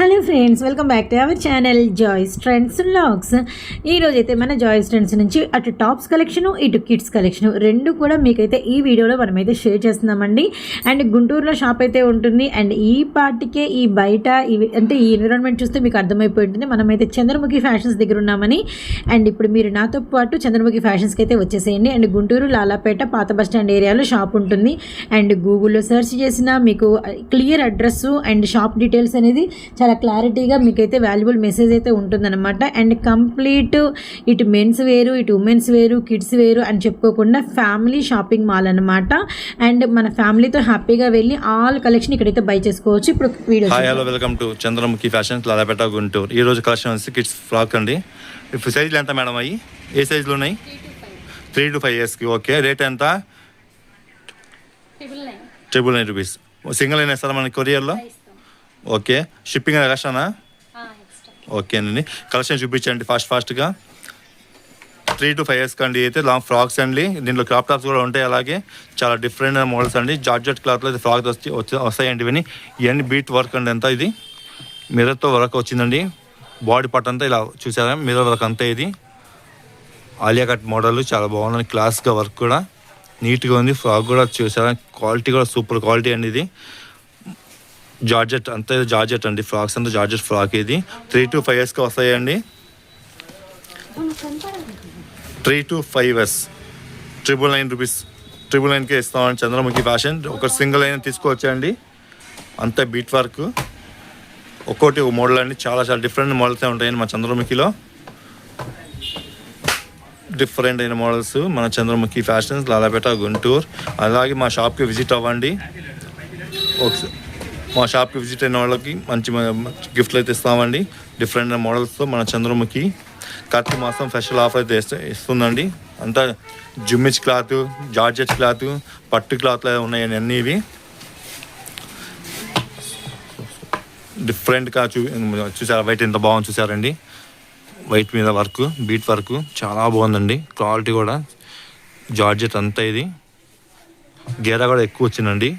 Hello friends welcome back to our channel Joys trends logs ఈరోజైతే అయితే మన Joys trends నుంచి అటు టాప్స్ కలెక్షన్ ఇటు కిడ్స్ కలెక్షన్ రెండు కూడా మీకైతే ఈ వీడియోలో మనమైతే షేర్ చేస్తున్నామండి. అండ్ గుంటూరులో షాప్ అయితే ఉంటుంది. అండ్ ఈ పార్టీకే ఈ బయట ఇవి అంటే ఈ ఎన్విరాన్మెంట్ చూస్తే మీకు అర్థమైపోయి ఉంటుంది మనమైతే చంద్రముఖి ఫ్యాషన్స్ దగ్గర ఉన్నామని. అండ్ ఇప్పుడు మీరు నాతో పాటు చంద్రముఖి ఫ్యాషన్స్కి అయితే వచ్చేసేయండి. అండ్ గుంటూరు లాలాపేట పాత బస్ స్టాండ్ ఏరియాలో షాప్ ఉంటుంది. అండ్ గూగుల్లో సెర్చ్ చేసిన మీకు clear address and shop details అనేది చాలా క్లారిటీగా మీకైతే వాల్యుబుల్ మెసేజ్ అయితే ఉంటుందన్నమాట. అండ్ కంప్లీట్ ఇటు మెన్స్ వేరు ఇటు ఉమెన్స్ వేరు కిడ్స్ వేరు అని చెప్పుకోకుండా ఫ్యామిలీ షాపింగ్ మాల్ అనమాట అండ్ మన ఫ్యామిలీతో హ్యాపీగా వెళ్ళి ఆల్ కలెక్షన్ ఇక్కడైతే బై చేసుకోవచ్చు. ఇప్పుడు video hi hello welcome to Chandramukhi fashions Lalapeta Guntur ఈ రోజు కలెక్షన్ వచ్చి కిడ్స్ ఫ్రాక్ అండి. ఇప్పుడు సైజులు ఎంత మేడం అయ్యి? ఏ సైజులు ఉన్నాయి? త్రీ టు ఫైవ్ ఇయర్స్కి ఓకే రేట్ ఎంత? ట్రిపుల్ నైన్ రూపీస్ సింగిల్ అయినా ఇస్తారా మనకి కొరియర్లో? ఓకే. షిప్పింగ్ కష్టానా ఎక్స్ట్రా ఓకేనండి కలెక్షన్ చూపించండి ఫాస్ట్ ఫాస్ట్గా త్రీ టు ఫైవ్ ఇయర్స్ కండి అయితే లాంగ్ ఫ్రాక్స్ అండి. దీంట్లో క్రాప్ టాప్స్ కూడా ఉంటాయి అలాగే. చాలా డిఫరెంట్ మోడల్స్ అండి. జార్జెట్ క్లాత్లో అయితే ఫ్రాక్ వచ్చి వస్తాయండి ఇవన్నీ. ఇవన్నీ బీట్ వర్క్ అండి ఎంత ఇది. మిర్రర్తో వర్క్ వచ్చిందండి. బాడీ పార్ట్ అంతా ఇలా చూసారా? మిర్రర్ వర్క్ అంతా ఇది. ఆలియా కట్ మోడల్ చాలా బాగుంది క్లాస్గా వర్క్ కూడా. నీట్గా ఉంది. ఫ్రాక్ కూడా చూసారా? క్వాలిటీ కూడా సూపర్ క్వాలిటీ అండి ఇది. జార్జెట్ అంతే జార్జెట్ అండి ఫ్రాక్స్ అంతా జార్జెట్ ఫ్రాక్ ఇది. త్రీ టు ఫైవ్ ఇయర్స్కి వస్తాయండి. Three to five years triple nine rupees triple నైన్కే ఇస్తామండి చంద్రముఖి ఫ్యాషన్ ఒక సింగిల్ అయినా తీసుకోవచ్చండి. అంతా బీట్ వర్క్ ఒక్కోటి ఒక మోడల్ అండి. చాలా చాలా డిఫరెంట్ మోడల్స్ ఉంటాయండి మా చంద్రముఖిలో. డిఫరెంట్ అయిన మోడల్స్ మన చంద్రముఖి ఫ్యాషన్స్ లాలాపేట గుంటూరు. అలాగే మా షాప్కి విజిట్ అవ్వండి. ఒకసారి మా షాప్కి విజిట్ అయిన వాళ్ళకి మంచి గిఫ్ట్లు అయితే ఇస్తామండి. డిఫరెంట్ మోడల్స్తో మన చంద్రముఖి కార్తీక మాసం స్పెషల్ ఆఫర్ అయితే ఇస్తుందండి. అంతా జుమ్మిచ్ క్లాత్ జార్జెట్ క్లాత్ పట్టు క్లాత్లు ఉన్నాయండి అన్నీ ఇవి. డిఫరెంట్గా చూ చూసారా? వైట్ ఎంత బాగుంది చూసారండి. వైట్ మీద వర్క్ బీట్ వర్క్ చాలా బాగుందండి. క్వాలిటీ కూడా. జార్జెట్ అంతా ఇది. గేరా కూడా ఎక్కువ వచ్చిందండి.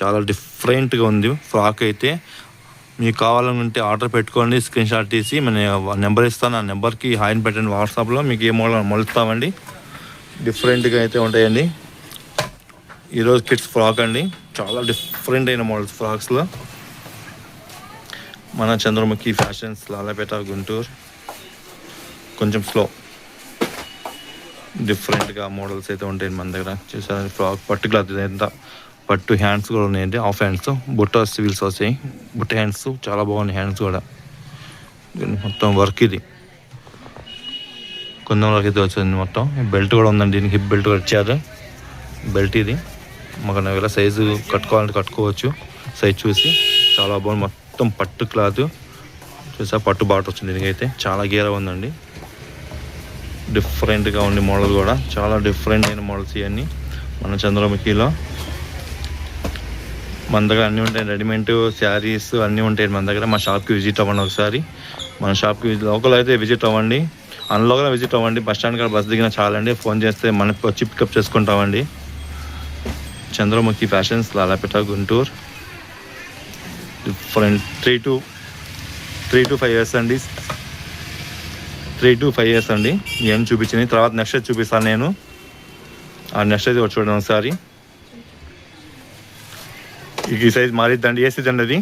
చాలా డిఫరెంట్గా ఉంది. ఫ్రాక్ అయితే మీకు కావాలనుకుంటే ఆర్డర్ పెట్టుకోండి స్క్రీన్ షాట్ తీసి మన నెంబర్ ఇస్తాను. ఆ నెంబర్కి హాయిన్ పెట్టండి వాట్సాప్లో మీకు ఏ మోడల్ మొలుస్తామండి డిఫరెంట్గా అయితే ఉంటాయండి. ఈరోజు కిడ్స్ ఫ్రాక్ అండి. చాలా డిఫరెంట్ అయిన మోడల్స్ ఫ్రాక్స్లో మన చంద్రముఖి ఫ్యాషన్స్ లాలపేట గుంటూరు. కొంచెం స్లో డిఫరెంట్గా మోడల్స్ అయితే ఉంటాయి మన దగ్గర. చూసారా ఫ్రాక్ పర్టికులర్ ఎంత? పట్టు హ్యాండ్స్ కూడా ఉన్నాయండి. హాఫ్ హ్యాండ్స్ బుట్ట సివిల్స్ వచ్చాయి బుట్ట హ్యాండ్స్ చాలా బాగున్నాయి హ్యాండ్స్ కూడా. మొత్తం వర్క్ ఇది. కొంచెం వరకు అయితే వచ్చింది మొత్తం. బెల్ట్ కూడా ఉందండి దీనికి హిప్ బెల్ట్ కూడా ఇచ్చారు. బెల్ట్ ఇది. మాకు దగ్గర సైజు కట్టుకోవాలంటే కట్టుకోవచ్చు. సైజ్ చూసి చాలా బాగుంది. మొత్తం పట్టు క్లాత్. చూసా పట్టు బాట వచ్చింది దీనికైతే. చాలా గీర ఉందండి. డిఫరెంట్గా ఉండే మోడల్ కూడా. చాలా డిఫరెంట్ అయిన మోడల్స్ ఇవన్నీ. మన చంద్రముఖిలో. మన దగ్గర అన్నీ ఉంటాయి. రెడీమేడ్ శారీస్ అన్నీ ఉంటాయి మన దగ్గర. మా షాప్కి విజిట్ అవ్వండి ఒకసారి. మన షాప్కి లోకల్ అయితే విజిట్ అవ్వండి. అన్లోకల్ విజిట్ అవ్వండి. బస్ స్టాండ్ కాడ బస్ దిగిన చాలండి. ఫోన్ చేస్తే మనకి వచ్చి పికప్ చేసుకుంటామండి. Chandramukhi fashions Lalapeta Guntur. Different three to three to five years అండి. త్రీ టు ఫైవ్ ఇయర్స్ అండి. ఏం చూపించింది తర్వాత నెక్స్ట్ అయితే చూపిస్తాను నేను. ఆ నెక్స్ట్ అయితే చూడండి ఒకసారి. ఈ సైజ్ మారిద్దండి. ఏ సైజ్ అండి అది?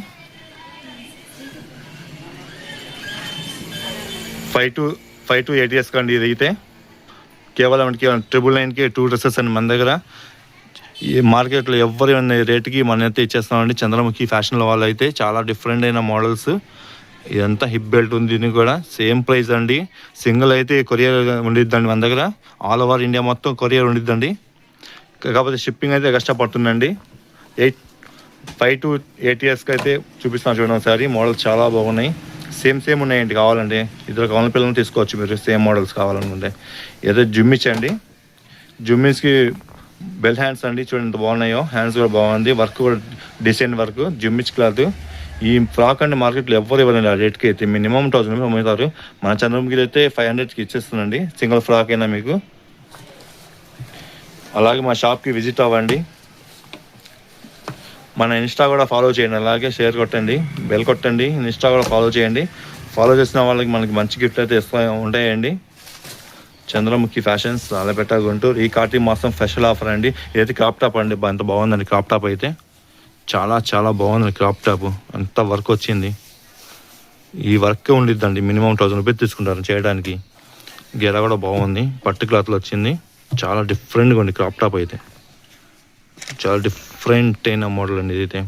Five to five to eight years కండి ఇది అయితే కేవలం కేవలం ట్రిపుల్ నైన్కి టూ డ్రెస్సెస్ అండి మన దగ్గర. ఈ మార్కెట్లో ఎవరి రేటుకి మనం అయితే ఇచ్చేస్తామండి చంద్రముఖి ఫ్యాషన్లో వాళ్ళు అయితే చాలా డిఫరెంట్ అయిన మోడల్స్ ఇదంతా హిప్ బెల్ట్ ఉంది దీనికి కూడా. సేమ్ ప్రైస్ అండి. సింగిల్ అయితే కొరియర్ ఉండిద్దండి మన దగ్గర. ఆల్ ఓవర్ ఇండియా మొత్తం కొరియర్ ఉండిద్దండి. కాకపోతే షిప్పింగ్ అయితే కష్టపడుతుందండి. ఎయిట్ ఫైవ్ టు ఎయిట్ ఇయర్స్కి అయితే చూపిస్తాను చూడండి ఒకసారి. మోడల్స్ చాలా బాగున్నాయి. సేమ్ సేమ్ ఉన్నాయండి కావాలండి ఇద్దరు కావాలని పిల్లలు తీసుకోవచ్చు మీరు. సేమ్ మోడల్స్ కావాలనుకుంటే. ఏదో జుమ్మిచ్ అండి జుమ్మిచ్కి బెల్ హ్యాండ్స్ అండి. చూడండి ఎంత బాగున్నాయో. హ్యాండ్స్ కూడా బాగుంది. వర్క్ కూడా డిజైన్ వర్క్ జుమ్మిచ్ క్లాత్. ఈ ఫ్రాక్ అండి మార్కెట్లో ఎవరు ఇవ్వరండి ఆ రేట్కి అయితే. మినిమం థౌసండ్ అమ్ముతారు. మన చంద్రముఖిలో అయితే ఫైవ్ హండ్రెడ్కి ఇచ్చేస్తుందండి. సింగిల్ ఫ్రాక్ అయినా మీకు. అలాగే మా షాప్కి విజిట్ అవ్వండి. మన ఇన్స్టా కూడా ఫాలో చేయండి. అలాగే షేర్ కొట్టండి. బెల్ కొట్టండి. ఇన్స్టా కూడా ఫాలో చేయండి. ఫాలో చేసిన వాళ్ళకి మనకి మంచి గిఫ్ట్ అయితే ఇస్తా ఉంటాయండి. చంద్రముఖి ఫ్యాషన్స్ అలపెట్ట గుంటూరు. ఈ కార్తీక మాసం స్పెషల్ ఆఫర్ అండి. ఏది క్రాప్ టాప్ అండి? ఎంత బాగుందండి క్రాప్ టాప్ అయితే. చాలా చాలా బాగుంది క్రాప్ టాప్ అంత వర్క్ వచ్చింది. ఈ వర్క్ ఉండిద్దండి. మినిమం థౌసండ్ రూపీస్ తీసుకుంటారు చేయడానికి. గెర కూడా బాగుంది. పట్టు క్లాత్లో వచ్చింది. చాలా డిఫరెంట్గా ఉంది క్రాప్ టాప్ అయితే. చాలా డిఫరెంట్ అయిన మోడల్ అండి ఇదైతే.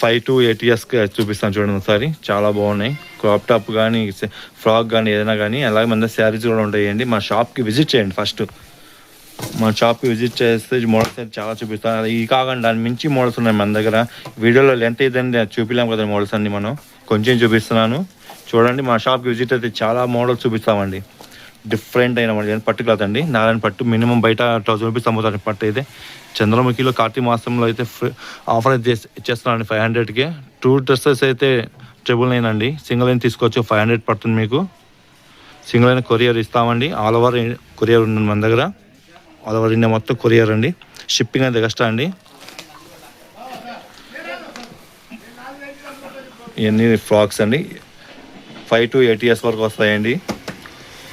ఫైవ్ టు ఎయిట్ ఇయర్స్కి చూపిస్తాను చూడండి ఒకసారి. చాలా బాగున్నాయి. క్రాప్ టాప్ కానీ ఫ్రాక్ కానీ ఏదైనా కానీ అలాగే మన శారీస్ కూడా ఉంటాయండి. మా షాప్కి విజిట్ చేయండి ఫస్ట్ మా షాప్కి విజిట్ చేస్తే మోడల్స్ అయితే చాలా చూపిస్తాను. ఈ కాకుండా దాని మించి మోడల్స్ ఉన్నాయి మన దగ్గర. వీడియోలో లెంత్ ఏదండి చూపిలాం కదా మోడల్స్ అన్ని మనం. కొంచెం చూపిస్తున్నాను. చూడండి మా షాప్కి విజిట్ అయితే చాలా మోడల్స్ చూపిస్తామండి. డిఫరెంట్ అయిన పట్టు క్లాత్ అండి. నారాయణ పట్టు. మినిమం బయట థౌసండ్ రూపీస్ అమ్ముతారు పట్టు అయితే. చంద్రముఖిలో కార్తీక మాసంలో అయితే ఆఫర్ అయితే ఇచ్చేస్తున్నాను ఫైవ్ హండ్రెడ్కి. టూ డ్రెస్సెస్ అయితే ట్రిబుల్ నైన్ అండి. సింగిల్ అయిన తీసుకోవచ్చు. ఫైవ్ హండ్రెడ్ పడుతుంది మీకు. సింగిల్ అయిన కొరియర్ ఇస్తామండి. ఆల్ ఓవర్ కొరియర్ ఉంది మన దగ్గర. ఆల్ ఓవర్ ఇండియా మొత్తం కొరియర్ అండి. షిప్పింగ్ అయితే కష్టం అండి. ఇవన్నీ ఫ్రాక్స్ అండి. ఫైవ్ టు ఎయిట్ ఇయర్స్ వరకు వస్తాయండి.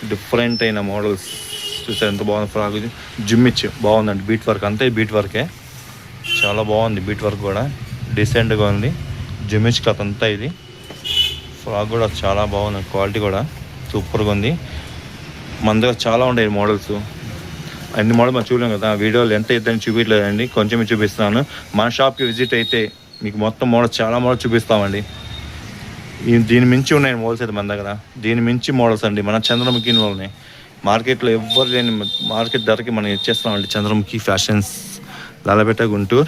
డిఫరెంట్ అయిన మోడల్స్ చూసారు ఎంత బాగుంది ఫ్రాక్ జిమ్ ఇచ్చి బాగుందండి. బీట్ వర్క్ అంతే బీట్ వర్కే చాలా బాగుంది బీట్ వర్క్ కూడా. డీసెంట్గా ఉంది. జిమ్మిచ్ క్లాత్ అంతా ఇది. ఫ్రాక్ కూడా చాలా బాగుంది క్వాలిటీ కూడా. సూపర్గా ఉంది. మన దగ్గర చాలా ఉన్నాయి మోడల్స్ అన్ని మోడల్ మనం చూడలేం కదా. వీడియోలు ఎంత ఇద్దని చూపించలేదండి. కొంచెం చూపిస్తున్నాను. మన షాప్కి విజిట్ అయితే మీకు మొత్తం మోడల్ చాలా మోడల్ చూపిస్తామండి. దీని మించి ఉన్నాయి మోడల్స్ అయితే మన దగ్గర. దీని మించి మోడల్స్ అండి. మన చంద్రముఖి ఉన్నాయి. మార్కెట్లో ఎవ్వరు లేని మార్కెట్ ధరకి మనం ఇచ్చేస్తామండి చంద్రముఖి ఫ్యాషన్స్ లాలపేట గుంటూరు.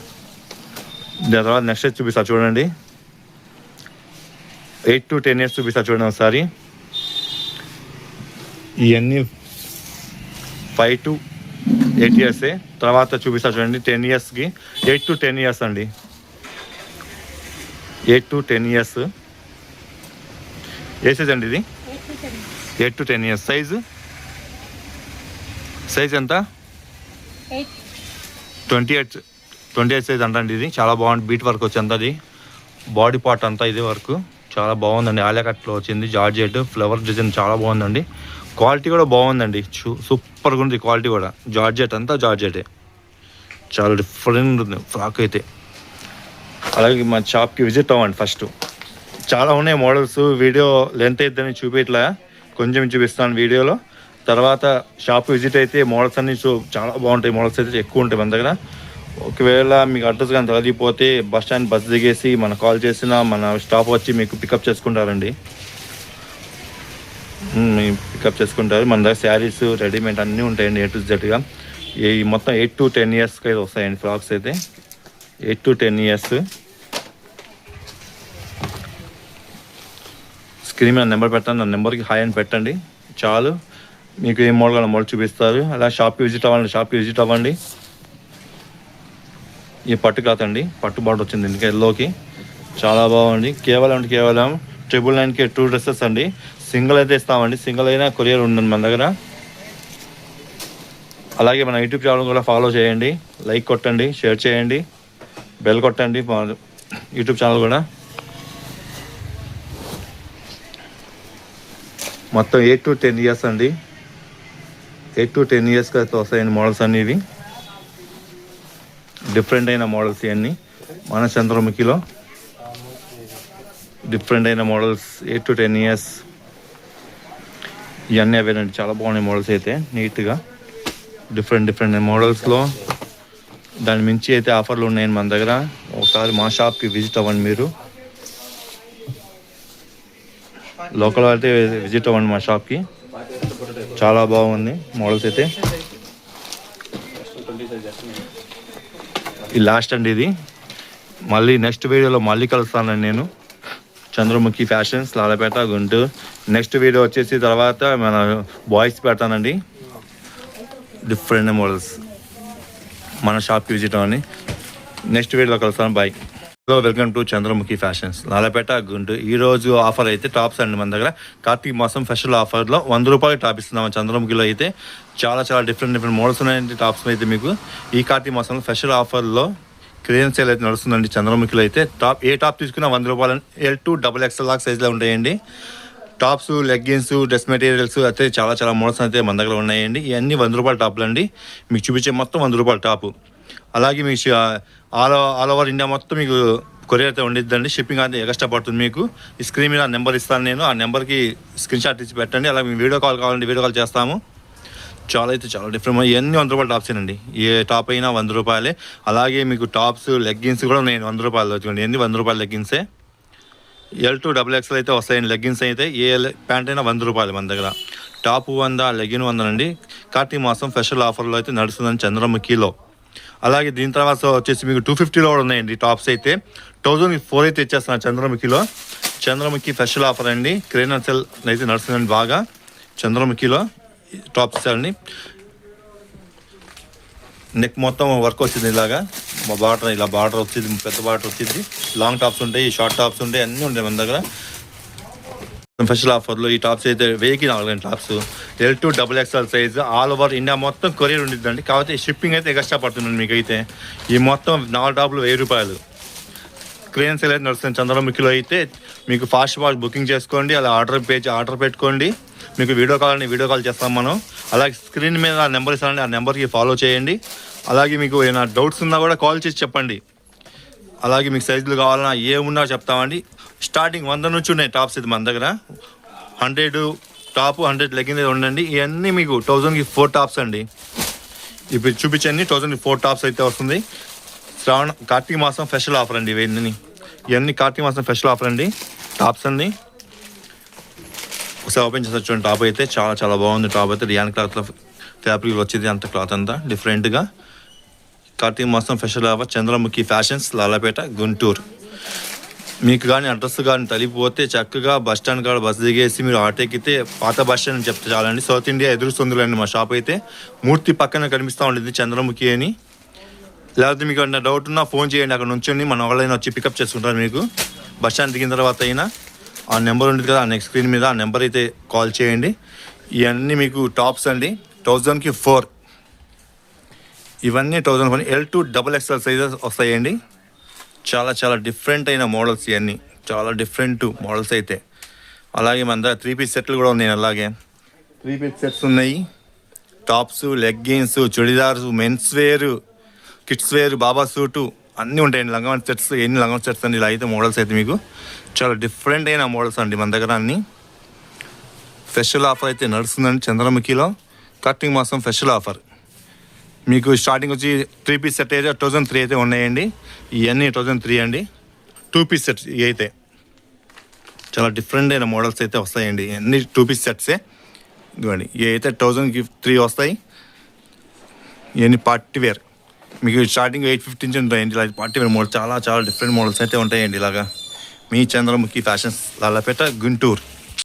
దాని తర్వాత నెక్స్ట్ చూపిస్తా చూడండి. ఎయిట్ టు టెన్ ఇయర్స్ చూపిస్తా చూడండి ఒకసారి. ఇవన్నీ ఫైవ్ టు ఎయిట్ ఇయర్సే తర్వాత చూపిస్తా చూడండి టెన్ ఇయర్స్కి ఎయిట్ టు టెన్ ఇయర్స్ అండి. ఎయిట్ టు టెన్ ఇయర్స్ ఏ సైజ్ అండి ఇది? Eight to ten years size size ఎంత? Twenty eight twenty eight size అంటండి ఇది. చాలా బాగుంది. బీట్ వర్క్ వచ్చింది అది. బాడీ పార్ట్ అంతా ఇది వర్క్ చాలా బాగుందండి. ఆలియా కట్లో వచ్చింది. జార్జెట్ ఫ్లవర్ డిజైన్ చాలా బాగుందండి. క్వాలిటీ కూడా బాగుందండి. చూ- సూపర్గా ఉంది క్వాలిటీ కూడా. జార్జెట్ అంతా జార్జెటే చాలా డిఫరెంట్ ఉంది. ఫ్రాక్ అయితే. అలాగే మా షాప్కి విజిట్ అవ్వండి ఫస్ట్ చాలా ఉన్నాయి మోడల్స్ వీడియో లెంత్ అయిద్దని చూపించట్లా కొంచెం చూపిస్తాను వీడియోలో తర్వాత షాప్ విజిట్ అయితే మోడల్స్ అన్ని చూ చాలా బాగుంటాయి. మోడల్స్ అయితే ఎక్కువ ఉంటాయి మన దగ్గర. ఒకవేళ మీకు అడ్రస్ కానీ తగిలిపోతే బస్ స్టాండ్ బస్ దిగేసి మన కాల్ చేసిన మన స్టాఫ్ వచ్చి మీకు పికప్ చేసుకుంటారండి. పికప్ చేసుకుంటారు. మన దగ్గర శారీస్ రెడీమేడ్ అన్నీ ఉంటాయండి ఏ టు జెడ్గా ఈ మొత్తం ఎయిట్ టు టెన్ ఇయర్స్కి అయితే వస్తాయండి ఫ్రాక్స్ అయితే. Eight to ten years screen మీద నెంబర్ పెట్టండి నా నెంబర్కి హాయ్ అని పెట్టండి. చాలు. మీకు ఏం మోడల్ కావాలి మోడల్ చూపిస్తారు. అలా షాప్కి విజిట్ అవ్వండి షాప్కి విజిట్ అవ్వండి. ఈ పట్టు క్లాత్ అండి. పట్టు బాట వచ్చింది ఇంకా ఎల్లోకి. చాలా బాగుంది. కేవలం అంటే కేవలం ట్రిపుల్ నైన్కి టూ డ్రెస్సెస్ అండి. సింగిల్ అయితే ఇస్తామండి. సింగిల్ అయినా కొరియర్ ఉందండి మన దగ్గర. అలాగే మన యూట్యూబ్ ఛానల్ కూడా ఫాలో చేయండి. లైక్ కొట్టండి షేర్ చేయండి. బెల్ కొట్టండి. యూట్యూబ్ ఛానల్ కూడా. మొత్తం ఎయిట్ టు టెన్ ఇయర్స్ అండి. ఎయిట్ టు టెన్ ఇయర్స్కి అయితే వస్తాయండి మోడల్స్ అన్ని ఇవి డిఫరెంట్ అయిన మోడల్స్ ఇవన్నీ. మన చంద్రముఖిలో డిఫరెంట్ అయిన models eight to ten years ఇవన్నీ అవేనండి చాలా బాగున్నాయి మోడల్స్ అయితే నీట్గా. డిఫరెంట్ డిఫరెంట్ మోడల్స్లో దాని మించి అయితే ఆఫర్లు ఉన్నాయండి మన దగ్గర. ఒకసారి మా షాప్కి విజిట్ అవ్వండి మీరు. లోకల్ అయితే విజిట్ అవ్వండి మా షాప్కి చాలా బాగుంది మోడల్స్ అయితే. ఈ లాస్ట్ అండి ఇది. మళ్ళీ నెక్స్ట్ వీడియోలో మళ్ళీ కలుస్తానండి నేను. Chandramukhi fashions Lalapet Guntur. Next video వచ్చేసి తర్వాత మన బాయ్స్ పెడతానండి. డిఫరెంట్ మోడల్స్ మన షాప్కి విజిట్ అవ్వండి. నెక్స్ట్ వీడియోలో కలుస్తాను. Bye hello welcome to Chandramukhi fashions Lalapet Guntur. ఈ రోజు ఆఫర్ అయితే టాప్స్ అండి మన దగ్గర. కార్తీక మాసం స్పెషల్ ఆఫర్లో వంద రూపాయలు టాప్ ఇస్తున్నాం చంద్రముఖిలో అయితే. చాలా చాలా డిఫరెంట్ డిఫరెంట్ మోడల్స్ ఉన్నాయండి టాప్స్ అయితే మీకు. ఈ కార్తీక మాసంలో స్పెషల్ ఆఫర్లో క్లియరెన్స్ సేల్ అయితే నడుస్తుందండి చంద్రముఖిలో అయితే. టాప్ ఏ టాప్ తీసుకున్నా వంద రూపాయలు ఎల్ టూ డబుల్ ఎక్స్ఎల్ లాక్ సైజ్లో ఉంటాయండి. టాప్స్ లెగ్గిన్స్ డ్రెస్ మెటీరియల్స్ అయితే చాలా చాలా మోడల్స్ అయితే మన దగ్గర ఉన్నాయండి. ఇవన్నీ వంద రూపాయల టాప్లు అండి మీకు చూపించే మొత్తం వంద రూపాయల టాపు అలాగే మీకు ఆల్ ఆల్ ఓవర్ ఇండియా మొత్తం మీకు కొరియర్ అయితే ఉండిద్దండి. షిప్పింగ్ అయితే ఎక్స్ట్రా పడుతుంది మీకు. ఈ స్క్రీన్ మీద నెంబర్ ఇస్తాను నేను. ఆ నెంబర్కి స్క్రీన్ షాట్ ఇచ్చి పెట్టండి. అలాగే మీకు వీడియో కాల్ కావాలంటే వీడియో కాల్ చేస్తాము. చాలా అయితే చాలా డిఫరెంట్ ఇవన్నీ వంద రూపాయల టాప్స్ అండి ఏ టాప్ అయినా వంద రూపాయలే. అలాగే మీకు టాప్స్ లెగ్గిన్స్ కూడా నేను వంద రూపాయలు వచ్చుకోండి ఎన్ని వంద రూపాయల లెగ్గిన్సే ఎల్ టూ డబుల్ ఎక్స్ఎల్ అయితే వస్తాయండి. లెగ్గిన్స్ అయితే ఏ ప్యాంట్ అయినా వంద రూపాయలు మన దగ్గర. టాప్ వంద లెగిన్ వందనండి కార్తీక మాసం స్పెషల్ ఆఫర్లో అయితే నడుస్తుందని చంద్రముఖిలో. అలాగే దీని తర్వాత వచ్చేసి మీకు టూ ఫిఫ్టీలో కూడా ఉన్నాయండి టాప్స్ అయితే. థౌజండ్ ఫోర్ అయితే ఇచ్చేస్తున్నాను చంద్రముఖిలో. చంద్రముఖి స్పెషల్ ఆఫర్ అండి. క్రేనర్ సెల్ అయితే నడుస్తుందండి బాగా. చంద్రముఖిలో టాప్స్ అండి నెక్ మొత్తం వర్క్ వచ్చింది ఇలాగా. మా బార్డర్ ఇలా బార్డర్ వచ్చింది పెద్ద బార్డర్ వచ్చింది. లాంగ్ టాప్స్ ఉంటాయి షార్ట్ టాప్స్ ఉంటాయి అన్నీ ఉంటాయి మన దగ్గర. స్పెషల్ ఆఫర్లో ఈ టాప్స్ అయితే వెయ్యికి నాలుగు tops L to double XL size all over India మొత్తం కొరియర్ ఉండిద్దండి. కాకపోతే షిప్పింగ్ అయితే ఎక్స్ట్రా పడుతుందండి మీకు అయితే ఈ మొత్తం నాలుగు టాప్లు వెయ్యి రూపాయలు. క్లియరెన్స్ అయితే నడుస్తుంది. చంద్రముఖిలో అయితే మీకు ఫాస్ట్ ఫాస్ట్ బుకింగ్ చేసుకోండి. అలా ఆర్డర్ పేజ్ ఆర్డర్ పెట్టుకోండి. మీకు వీడియో కాల్ అని వీడియో కాల్ చేస్తాం మనం. అలాగే స్క్రీన్ మీద ఆ నెంబర్ ఇస్తానండి. ఆ నెంబర్కి ఫాలో చేయండి. అలాగే మీకు ఏమైనా డౌట్స్ ఉన్నా కూడా కాల్ చేసి చెప్పండి. అలాగే మీకు సైజులు కావాలన్నా ఏమున్నా చెప్తామండి. స్టార్టింగ్ వంద నుంచి ఉన్నాయి టాప్స్ ఇది మన దగ్గర. హండ్రెడ్ టాప్ హండ్రెడ్ లెగ్గింగ్ ఉండండి ఇవన్నీ మీకు థౌజండ్కి ఫోర్ టాప్స్ అండి. ఇప్పుడు చూపించండి థౌజండ్కి ఫోర్ టాప్స్ అయితే వస్తుంది. శ్రావణ కార్తీక మాసం స్పెషల్ ఆఫర్ అండి ఇవన్నీ. ఇవన్నీ కార్తీక మాసం స్పెషల్ ఆఫర్ అండి. టాప్స్ అండి. ఒకసారి ఓపెన్ చేసి చూడండి టాప్ అయితే చాలా చాలా బాగుంది. టాప్ అయితే రియాన్ క్లాత్లో ఫ్యాబ్రిక్లో వచ్చింది అంత క్లాత్ అంతా డిఫరెంట్గా. కార్తీక మాసం special offer Chandramukhi fashions Lalapet Guntur. మీకు కానీ అడ్రస్ కానీ తలిపోతే చక్కగా బస్ స్టాండ్ కాడ బస్ దిగేసి మీరు ఆటో ఎక్కితే పాత బస్ స్టాండ్ అని చెప్తే చాలండి. సౌత్ ఇండియా ఎదురు సొందులండి మా షాప్ అయితే మూర్తి పక్కన కనిపిస్తూ ఉండేది చంద్రముఖి అని. లేకపోతే మీకు ఏమైనా డౌట్ ఉన్నా ఫోన్ చేయండి. అక్కడ నుంచొని మన వాళ్ళైనా వచ్చి పికప్ చేసుకుంటారు మీకు. బస్ స్టాండ్ దిగిన తర్వాత అయినా ఆ నెంబర్ ఉంటుంది కదా ఆ నెక్స్ట్ స్క్రీన్ మీద ఆ నెంబర్ అయితే కాల్ చేయండి. ఇవన్నీ మీకు టాప్స్ అండి. థౌజండ్కి ఫోర్ ఇవన్నీ thousand four L to double XL sizes వస్తాయండి. చాలా చాలా డిఫరెంట్ అయిన మోడల్స్ ఇవన్నీ చాలా డిఫరెంట్ మోడల్స్ అయితే. అలాగే మన దగ్గర త్రీ పీస్ సెట్లు కూడా ఉన్నాయి అలాగే. త్రీ పీస్ సెట్స్ ఉన్నాయి. Tops leggings chudidars men's wear kids wear baba suit అన్నీ ఉంటాయండి లంగవన్ సెట్స్ ఎన్ని లంగవన్ సెట్స్ అండి. ఇలా అయితే మోడల్స్ అయితే మీకు చాలా డిఫరెంట్ అయిన మోడల్స్ అండి మన దగ్గర అన్ని. స్పెషల్ ఆఫర్ అయితే నడుస్తుందండి చంద్రముఖిలో. కటింగ్ మాసం స్పెషల్ ఆఫర్ మీకు స్టార్టింగ్ వచ్చి త్రీ పీస్ సెట్ అయితే థౌజండ్ త్రీ అయితే ఉన్నాయండి. ఇవన్నీ థౌజండ్ త్రీ అండి. టూ పీస్ సెట్స్ ఇవి అయితే చాలా డిఫరెంట్ అయిన మోడల్స్ అయితే వస్తాయండి. అన్ని టూ పీస్ సెట్సే ఇవ్వండి ఇవి అయితే థౌజండ్కి త్రీ వస్తాయి. ఇవన్నీ పార్టీ వేర్ మీకు స్టార్టింగ్ ఎయిట్ ఫిఫ్టీ నుంచి ఉంటాయండి. ఇలా పార్టీ వేర్ మోడల్ చాలా చాలా డిఫరెంట్ మోడల్స్ అయితే ఉంటాయండి ఇలాగా. మీ చంద్రముఖి ఫ్యాషన్స్ లాలపేట గుంటూరు.